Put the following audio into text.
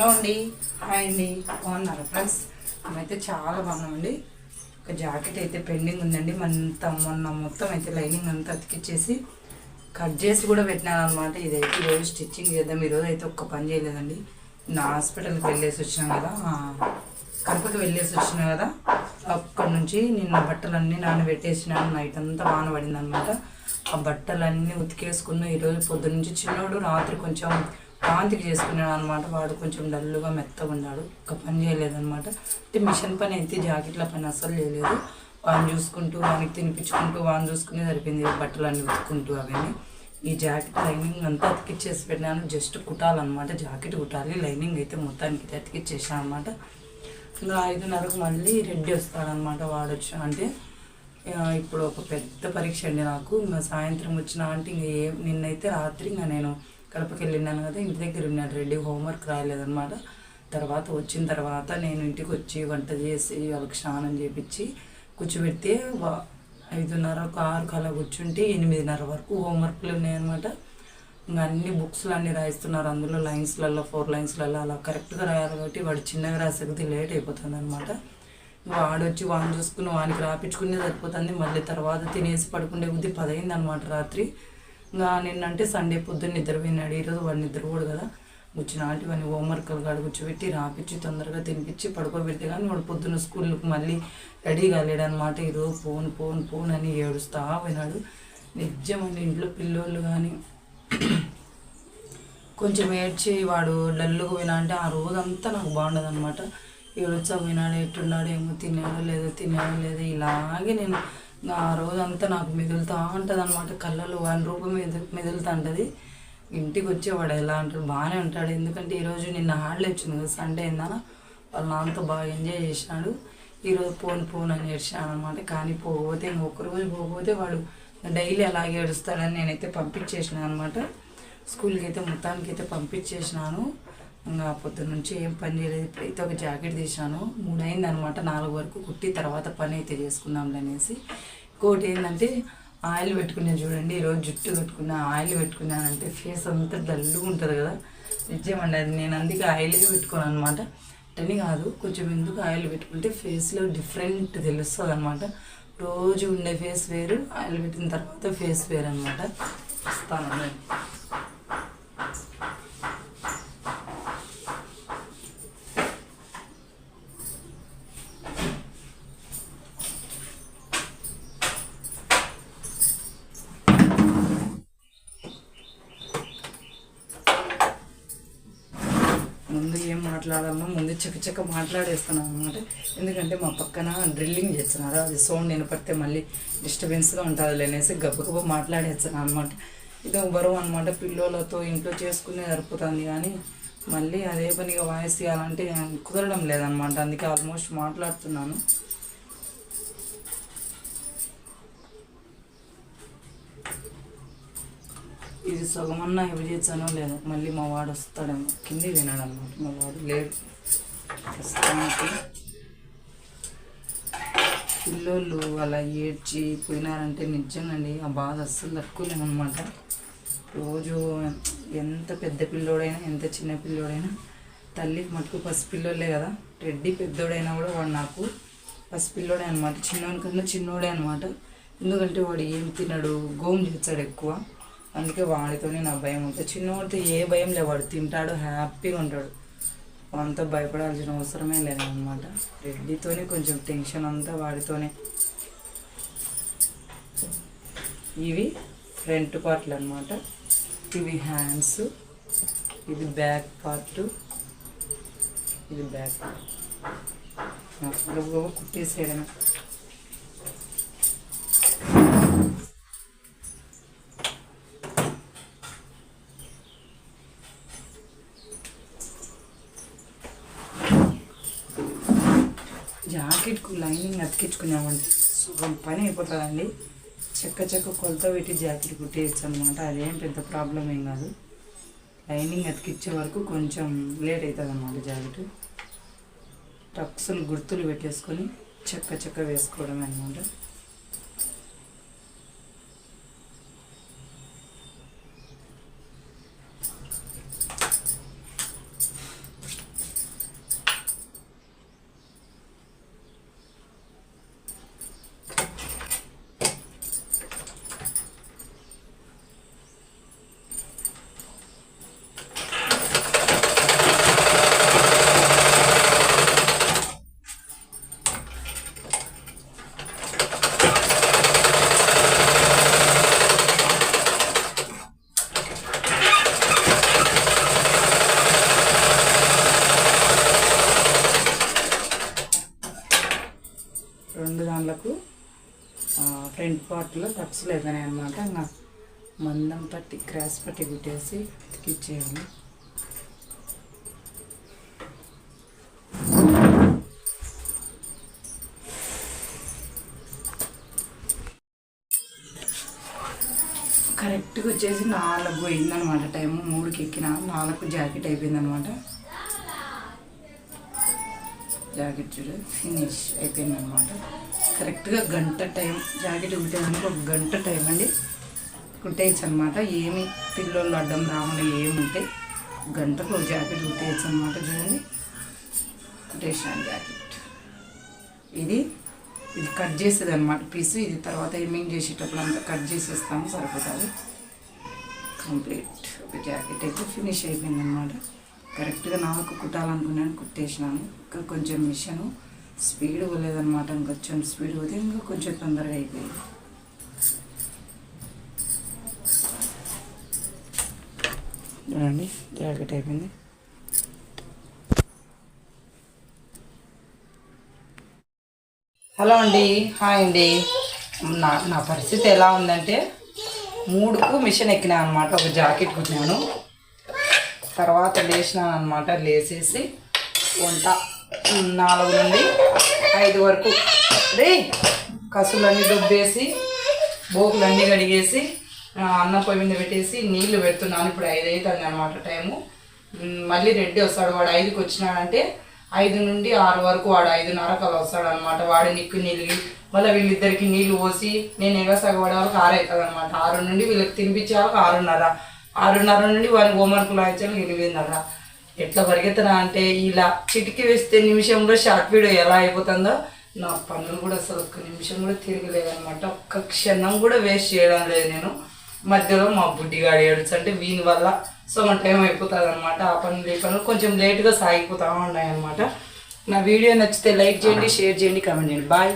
Hello అండి hi అండి బాగున్నారు ఫ్రెండ్స్ మేమైతే చాలా బాగున్నామండి. ఒక జాకెట్ అయితే పెండింగ్ ఉందండి. మంత మొన్న మొత్తం అయితే లైనింగ్ అంతా అతికిచ్చేసి కట్ చేసి కూడా పెట్టినాను అనమాట ఇదైతే ఈరోజు స్టిచ్చింగ్ చేద్దాం. ఈరోజు అయితే ఒక్క పని చేయలేదండి. నా హాస్పిటల్కి వెళ్ళేసి వచ్చినాం కదా. ఆ, కడపకి వెళ్ళేసి వచ్చినా కదా. అక్కడి నుంచి నిన్న బట్టలన్నీ నానబెట్టేసినాను. నైట్ అంతా వాన పడింది అనమాట ఆ బట్టలన్నీ ఉతికేసుకున్న ఈరోజు పొద్దు నుంచి చిన్నోడు రాత్రి కొంచెం వాంతికి చేసుకున్నాడు అనమాట వాడు కొంచెం డల్లుగా మెత్తగా ఉన్నాడు. ఒక పని చేయలేదనమాట అంటే మిషన్ పని అయితే జాకెట్ల పని అస్సలు చేయలేదు. వాడిని చూసుకుంటూ వానికి తినిపించుకుంటూ వాడిని చూసుకునే సరిపోయింది. బట్టలన్నీ ఉతుకుంటూ అవన్నీ. ఈ జాకెట్ లైనింగ్ అంతా అతికిచ్చేసి పెట్టినాను. జస్ట్ కుట్టాలన్నమాట. జాకెట్ కుట్టాలి. లైనింగ్ అయితే మొత్తానికి అయితే అతికిచ్చేసాను అనమాట ఇంకా ఐదున్నరకు మళ్ళీ రెడ్డి వస్తాడనమాట వాడు వచ్చి. అంటే ఇప్పుడు ఒక పెద్ద పరీక్ష అండి నాకు. ఇంకా సాయంత్రం వచ్చిన అంటే ఇంకా ఏ నిన్నైతే రాత్రి ఇంకా నేను కడపకి వెళ్ళినాను కదా ఇంటి దగ్గర ఉన్నాడు రెడీ హోంవర్క్ రాయలేదన్నమాట. తర్వాత వచ్చిన తర్వాత నేను ఇంటికి వచ్చి వంట చేసి వాళ్ళకి స్నానం చేపించి కూర్చోబెడితే వా- ఐదున్నర ఒక ఆరు అలా కూర్చుంటే ఎనిమిదిన్నర వరకు హోంవర్క్లు ఉన్నాయన్నమాట. ఇంకా అన్ని బుక్స్లు అన్నీ రాయిస్తున్నారు. అందులో లైన్స్లలో ఫోర్ లైన్స్లలో అలా కరెక్ట్గా రాయాలి కాబట్టి వాడు చిన్నగా రాసేది లేట్ అయిపోతుంది అనమాట వాడు వచ్చి వాడిని చూసుకుని వానికి రాపించుకునే సరిపోతుంది. మళ్ళీ తర్వాత తినేసి పడుకునే బుద్ధి పదైంది అనమాట రాత్రి. ఇంకా నిన్నంటే సండే పొద్దున్న నిద్రపోయినాడు ఈరోజు వాడు నిద్రపోడు కదా. వచ్చిన ఆంటీ వాడిని హోంవర్క్లు కాడ కూర్చోబెట్టి రాపిచ్చి తొందరగా తినిపించి పడుకోబెడితే కానీ వాడు పొద్దున్న స్కూల్కి మళ్ళీ రెడీ కాలేడనమాట ఈరోజు ఫోన్ ఫోన్ ఫోన్ అని ఏడుస్తా పోయినాడు. నిజమండి ఇంట్లో పిల్లోళ్ళు కానీ కొంచెం ఏడ్చి వాడు డల్లుగా పోయినా అంటే ఆ రోజంతా నాకు బాగుండదు అనమాట ఏడుచా పోయినాడు ఎట్టున్నాడు ఏమో తినేవాడు లేదో తినేవాడు లేదో ఇలాగే నేను ఆ రోజంతా నాకు మెదులుతూ ఉంటుంది అనమాట కళ్ళలో వన్ రూపం మెదు మెదులుతూ ఉంటుంది ఇంటికి వచ్చేవాడు ఎలా అంటాడు? బాగానే ఉంటాడు. ఎందుకంటే ఈరోజు నిన్న హాలిడే వచ్చింది కదా సండే అయిందన? వాళ్ళ నాన్నతో బాగా ఎంజాయ్ చేసినాడు. ఈరోజు పోను పోను అని ఏడ్చాను అనమాట కానీ పోకపోతే ఇంకొక రోజు పోకపోతే వాడు డైలీ అలాగే ఏడుస్తాడని నేనైతే పంపించేసినాను అనమాట స్కూల్కి అయితే మొత్తానికి అయితే పంపించేసినాను. ఇంకా పొద్దున్న నుంచి ఏం పని చేయలేదు. ఇప్పుడైతే ఒక జాకెట్ తీసాను మూడు అయింది అనమాట నాలుగు వరకు కుట్టి తర్వాత పని అయితే చేసుకుందాంలే అనేసి. ఇంకోటి ఏంటంటే ఆయిల్ పెట్టుకున్నాను చూడండి. ఈరోజు జుట్టు కట్టుకున్నా ఆయిల్ పెట్టుకున్నానంటే ఫేస్ అంతా డల్గా ఉంటుంది కదా. నిజమండి అది నేను అందుకే ఆయిల్గా పెట్టుకోను అనమాట అట్టని కాదు. కొంచెం ఎందుకు ఆయిల్ పెట్టుకుంటే ఫేస్లో డిఫరెంట్ తెలుస్తుంది అనమాట రోజు ఉండే ఫేస్ వేరు ఆయిల్ పెట్టిన తర్వాత ఫేస్ వేరు అనమాట వస్తాను ముందు ఏం మాట్లాడాలన్నా ముందు చకచక మాట్లాడేస్తున్నాను అనమాట ఎందుకంటే మా పక్కన డ్రిల్లింగ్ చేస్తున్నారు. అది సౌండ్ వినపడితే మళ్ళీ డిస్టర్బెన్స్గా ఉంటుంది అనేసి గబగబా మాట్లాడేస్తున్నాను అనమాట ఇది బరువు అనమాట పిల్లలతో ఇంట్లో చేసుకునే సరిపోతుంది కానీ మళ్ళీ అదే పనిగా వాయిస్ ఇవ్వాలంటే కుదరడం లేదనమాట అందుకే ఆల్మోస్ట్ మాట్లాడుతున్నాను. ఇది సగమన్నా ఇవి చేసానో లేదో. మళ్ళీ మా వాడు వస్తాడేమో. కింది తినాడు అనమాట మా వాడు లేడు. ప్రస్తుతానికి పిల్లోళ్ళు అలా ఏడ్చి పోయినారంటే నిజంగాండి. ఆ బాధ అస్సలు తట్టుకోలేమన్నమాట. రోజు ఎంత పెద్ద పిల్లోడైనా ఎంత చిన్న పిల్లోడైనా తల్లికి మటుకు పసిపిల్లోళ్ళే కదా. రెడ్డి పెద్దోడైనా కూడా వాడు నాకు పసిపిల్లోడే అనమాట చిన్నోడి కన్నా చిన్నోడే అనమాట ఎందుకంటే వాడు ఏం తినడు గోమ్ చేస్తాడు ఎక్కువ. అందుకే వాడితోనే నా భయం ఉంటుంది. చిన్నవాడితో ఏ భయం లేదు వాడు తింటాడు హ్యాపీగా ఉంటాడు. అంత భయపడాల్సిన అవసరమే లేదనమాట రెడ్డితోనే కొంచెం టెన్షన్ అంతా వాడితోనే. ఇవి ఫ్రంట్ పార్ట్లు అనమాట ఇవి హ్యాండ్స్ ఇది బ్యాక్ పార్ట్ ఇది బ్యాక్ పార్ట్. కుట్టేసేయడమే. జాకెట్కు లైనింగ్ అతికించుకున్నామండి సగం పని అయిపోతుందండి. చెక్క చెక్క కొలత పెట్టి జాకెట్ కుట్టేయచ్చు అనమాట అదేం పెద్ద ప్రాబ్లం ఏం కాదు. లైనింగ్ అతికిచ్చే వరకు కొంచెం లేట్ అవుతుంది అనమాట జాకెట్. టక్సులు గుర్తులు పెట్టేసుకొని చెక్క చెక్క వేసుకోవడం అనమాట ఫ్రంట్ పార్ట్లో అనమాట ఇంకా మందం పట్టి క్రాస్ పట్టి కుట్టేసి ఉతికిచ్చేయాలి కరెక్ట్గా వచ్చేసి నాలుగు అయిందనమాట టైము. మూడుకి ఎక్కిన నాలుగు జాకెట్ అయిపోయిందనమాట జాకెట్ చూడు ఫినిష్ అయిపోయిందనమాట కరెక్ట్గా గంట టైం జాకెట్ కుట్టేదానికి ఒక గంట టైం అండి. కుట్టేయచ్చు అనమాట ఏమి పిల్లోళ్ళు అడ్డం రాకుండా ఏముంటే గంటకు ఒక జాకెట్ కుట్టేయచ్చు అనమాట చూడండి. కుట్టేసాను జాకెట్. ఇది ఇది కట్ చేసేది అనమాట పీస్. ఇది తర్వాత ఏమేం చేసేటప్పుడు అంతా కట్ చేసేస్తాము సరిపోతుంది. కంప్లీట్. ఒక జాకెట్ అయితే ఫినిష్ అయిపోయింది అనమాట కరెక్ట్గా నాకు కుట్టాలనుకున్నాను కుట్టేసినాను. ఇంకా కొంచెం మిషన్ స్పీడ్ పోలేదన్నమాట ఇంకొంచెం స్పీడ్ పోతే ఇంకా కొంచెం తొందరగా అయిపోయింది. చూడండి జాకెట్ అయిపోయింది. హలో అండి హాయ్ అండి. నా నా పరిస్థితి ఎలా ఉందంటే మూడుకు మిషన్ ఎక్కినాను అనమాట ఒక జాకెట్ కుట్టినాను. తర్వాత లేచినాను అనమాట లేచేసి వంట నాలుగు నుండి ఐదు వరకు. రే కసులన్నీ దుబ్బేసి బోకులన్నీ కడిగేసి అన్నం పొయ్యి మీద పెట్టేసి నీళ్ళు పెడుతున్నాను. ఇప్పుడు ఐదు అవుతుంది అనమాట టైము. మళ్ళీ రెడ్డి వస్తాడు. వాడు ఐదుకి వచ్చినాడంటే ఐదు నుండి ఆరు వరకు వాడు ఐదున్నరకు అలా వస్తాడు అనమాట వాడు నిక్కు నీళ్ళు మళ్ళీ వీళ్ళిద్దరికి నీళ్ళు పోసి నేను ఎగసగబడే వాళ్ళకి ఆరు అవుతుంది అనమాట ఆరు నుండి వీళ్ళకి తినిపించే వాళ్ళకి ఆరున్నర. ఆరున్నర నుండి వాడిని హోంవర్క్లు రాయించాలి ఎనిమిదిన్నర. ఎట్లా పరిగెత్తనా అంటే ఇలా చిటికి వేస్తే నిమిషంలో షార్ట్ వీడియో ఎలా అయిపోతుందో నా పనులు కూడా అసలు ఒక్క నిమిషం కూడా తిరగలేదన్నమాట. ఒక్క క్షణం కూడా వేస్ట్ చేయడం లేదు నేను. మధ్యలో మా బుడ్డిగాడి ఏడుచు అంటే వీని వల్ల సగం టైం అయిపోతుంది అనమాట ఆ పనులు ఈ పనులు కొంచెం లేట్గా సాగిపోతూ ఉన్నాయి అనమాట నా వీడియో నచ్చితే లైక్ చేయండి షేర్ చేయండి కామెంట్ చేయండి. బాయ్